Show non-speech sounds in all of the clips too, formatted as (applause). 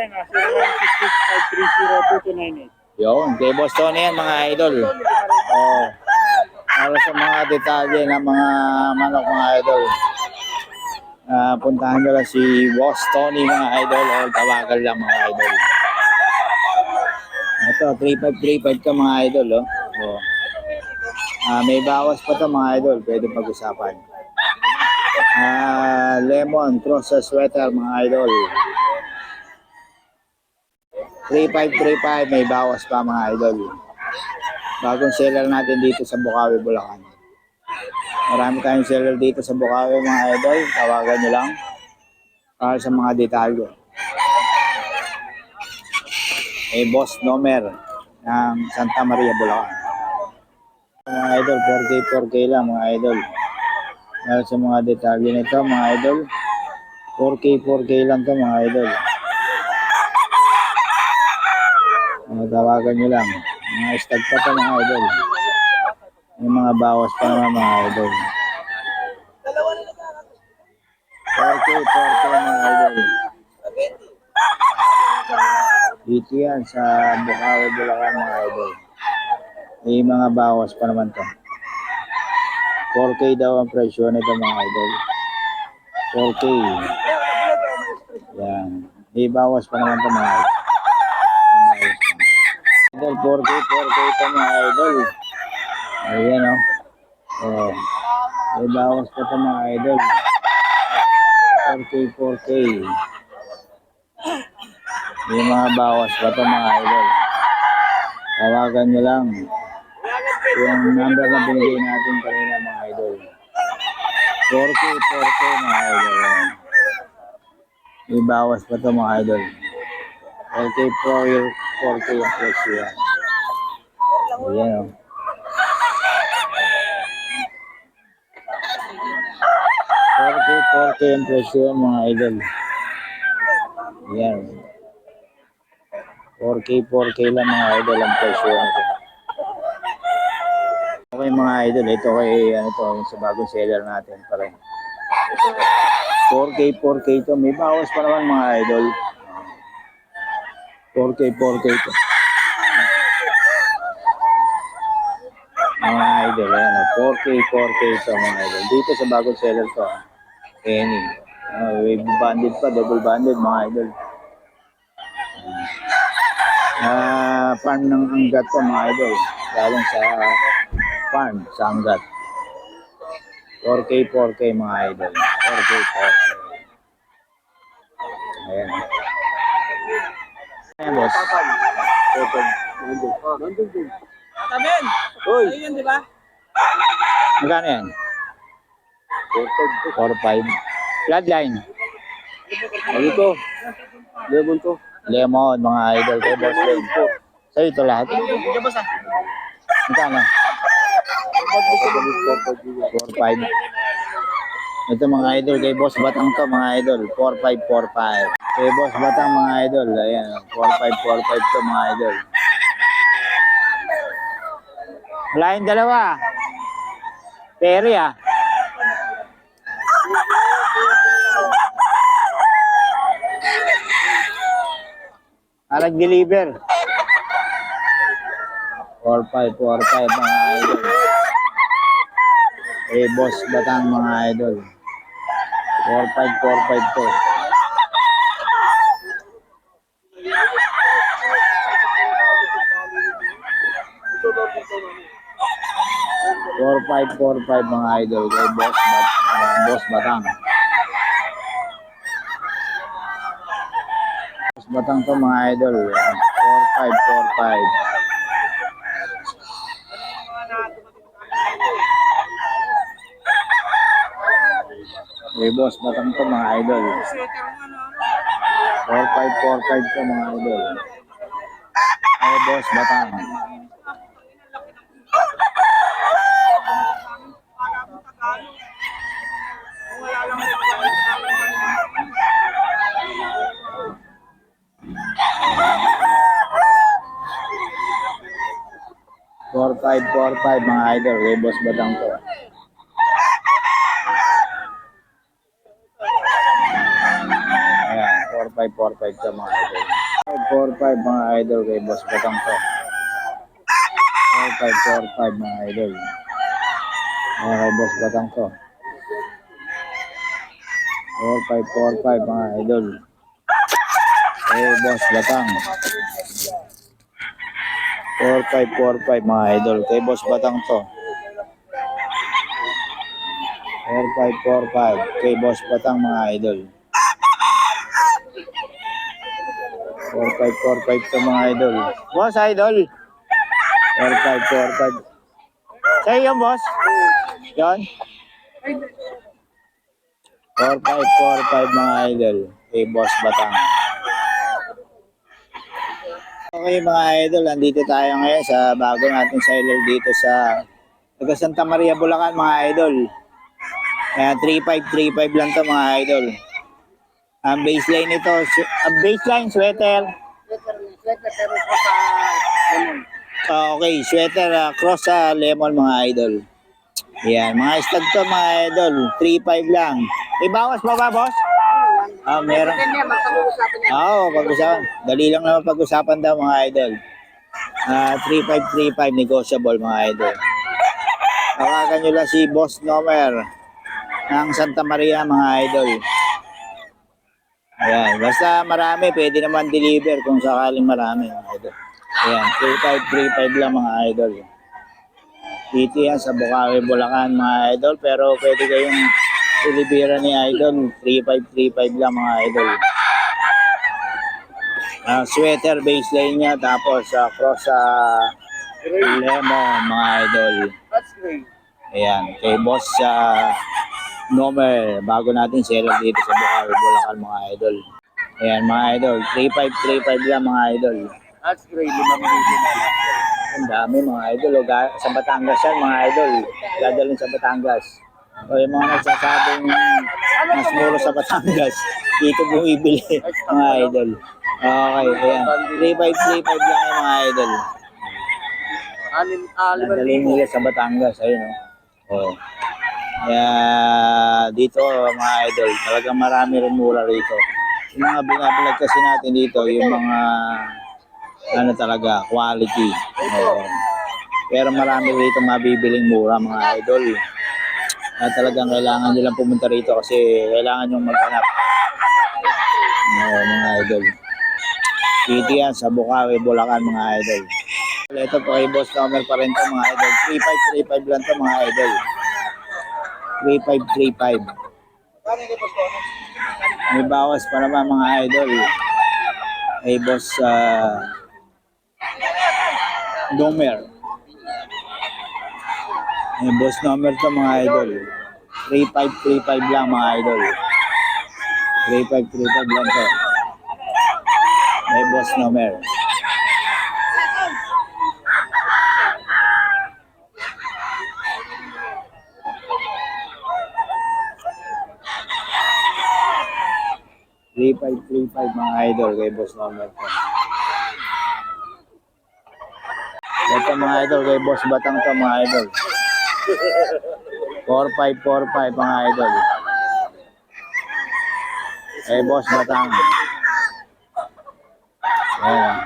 rin. Ah, 0966-530-2298. Yun, kay Boss Tony yan mga idol. Oo. Para sa mga detalye ng mga manok mga idol. Ah, puntahan nyo lang si Boss Tony mga idol o tawagan lang mga idol. Ito, 3535 ka mga idol. Oh. Oo. Ah, may bawas pa to mga idol. Pwede pag-usapan. Ah, lemon, cross sa sweater mga idol. 3535 may bawas pa mga idol. Bagong seller natin dito sa Bukawi, Bulacan. Marami tayong seller dito sa Bukawi mga idol. Tawagan nyo lang para sa mga detalye. May boss Nomer ng Santa Maria, Bulacan. Mga idol, 4K, 4K lang mga idol. Para sa mga detalye nito mga idol. 4K, 4K lang to mga idol. Mga tawagan nyo lang. Mga stag pa to mga idol. May mga bawas pa naman mga idol. 4K, 4K mga idol. Dito yan sa Bukawi, Bulacan mga idol. May mga bawas pa naman to. 4K daw ang presyo nito mga idol. 4K. Yan. May bawas pa naman to mga idol. Pa. Idol, 4K, 4K ito mga idol. Ayan o. Oh. May bawas pa ito mga idol. 4K, 4K. May mga bawas pa ito mga idol. Tawagan nyo lang. Yung number na binigay natin kanina mga idol. 4K, 4K mga idol. May bawas pa ito mga idol. 4K, 4K yung presyo yan. Ayan o. 4K, 4K yung presyo mga idol. Ayan. 4K, 4K lang mga idol ang presyo. Okay mga idol, ito kay ano to, sa bagong seller natin pa rin. 4K, 4K to. May bawas pa naman mga idol. 4K, 4K to. Mga idol, ayan. oh, 4K, 4K to mga idol. Dito sa bagong seller to. ah. Penny. Uh, wave banded pa, double banded mga idol. Ah, farm ng anggat to mga idol. Galing sa farm sa anggat. 4K, 4K mga idol. 4K, 4K. Ayan. Ayan, boss. Tamen! Uy, Ayun yun, di ba? Magkano yan? 4-5. Bloodline. Ano to? Lemon to. Lemon, mga idol ko, boss. Lemon. Sa'yo ito lahat? Sa? Magkano? 4-5. Ito mga idol, kay Boss Batang to mga idol. 4-5-4-5. Kay Boss Batang mga idol. Ayan, 4-5-4-5 to mga idol. Wala yung dalawa. Perry ah. Ah, nag-deliver. 4-5, 4-5 mga idol. Eh, boss batang mga idol. 4-5, 4-5 to. Four five four five mga idol kay boss bat uh, boss batang. Boss batang to mga idol. Four five. Eh, boss, batang to mga idol. 4545 to mga idol. Eh, boss, batang. Four five four five mga idol, kay boss batang to. Ayan, 4545 to mga idol. 545 mga idol kay Boss Batang to. 4545 mga idol. Mga kay Boss Batang to. 4545 mga idol. Kay Boss Batang. 4545 mga idol. Kay Boss Batang to. 4545 kay Boss Batang mga idol. 4545 to mga idol. Boss, idol. 4545. Sa'yo yung boss? Yan? 4545 mga idol. Kay Boss Batang. Okay mga idol, andito tayo ngayon sa bago nating seller dito sa taga Santa Maria, Bulacan mga idol. Kaya 3535 lang to mga idol. Ang baseline nito, ang baseline sweater. Sweater pero po sa lemon. Ah, okay, sweater ah, cross sa lemon mga idol. Yan, mga stag to mga idol, 3.5 lang. May bawas pa ba, boss? Ah, meron. Then yan, magpag-uusapan niya. Ah, Oo, pag-usapan. Dali lang naman pag-usapan daw mga idol. Ah, 3535 negotiable mga idol. Tawagan nyo lang si Boss Nomer ng Santa Maria mga idol. Ayan, basta marami, pwede naman deliver kung sakaling marami mga idol. Ayan, 3535 lang mga idol. Dito yan sa Bukawi, Bulacan mga idol, pero pwede kayong Silibira ni Idol, 3535 lang mga idol. Ah, sweater baseline niya, tapos sa cross sa lemon mga idol. Ayan, kay boss sa Nomer, bago natin seller dito sa Bukawi, Bulacan mga idol. Ayan mga idol, 3535 lang mga idol. That's great. Limang libo na lang. Ang dami mga idol, o, ga- sa Batangas yan mga idol. Dadalhin sa Batangas. O yung mga nagsasabing mas mura sa Batangas, dito bumibili (laughs) mga idol. Okay, ayan. 3535 lang yung mga idol. Anim, ah, Dadalhin libo. nila sa Batangas, ayun o. Oh. Kaya dito mga idol, talagang marami rin mura rito. Yung mga binablog kasi natin dito, yung mga ano talaga, quality. Oo. Pero marami rito mabibiling mura mga idol. Na talagang kailangan nyo lang pumunta rito kasi kailangan nyo maghanap. Oo, mga idol. Dito yan sa Bukawi, Bulacan mga idol. Ito po kay Boss Tomer pa rin to mga idol. 3535 lang to mga idol. 3535. May bawas pa naman mga idol. Kay Boss uh, Nomer. May Boss Nomer to mga idol. 3535 lang mga idol. 3535 lang to. May Boss Nomer. Three five three five mga idol kay Boss Nomer to. Ito mga idol kay Boss Batang to mga idol. 4545 mga idol. Kay Boss Batang. Ayan.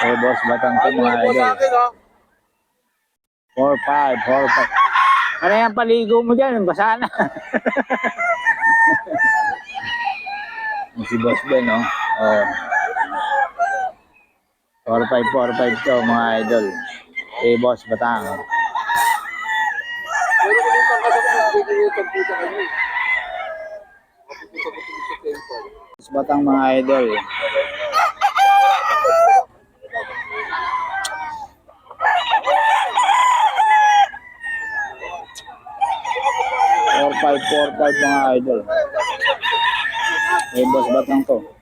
Kay Boss Batang to mga idol. 4-5, 4-5. Ano yung paligo mo dyan? Basa na. (laughs) Si Boss Ben, no? Oh. 4-5, 4-5 to, mga idol. Eh, Boss Batang. Boss Batang, mga idol. Four five, four five mga idol. Eh, boss batang to.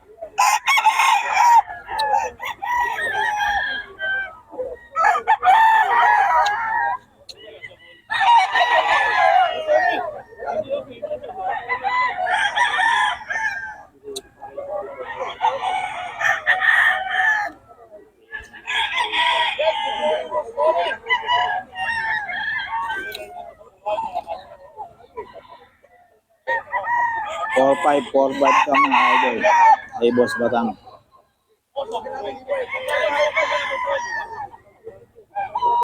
4-5, 4-5 ka mga idol. Ay, boss batang.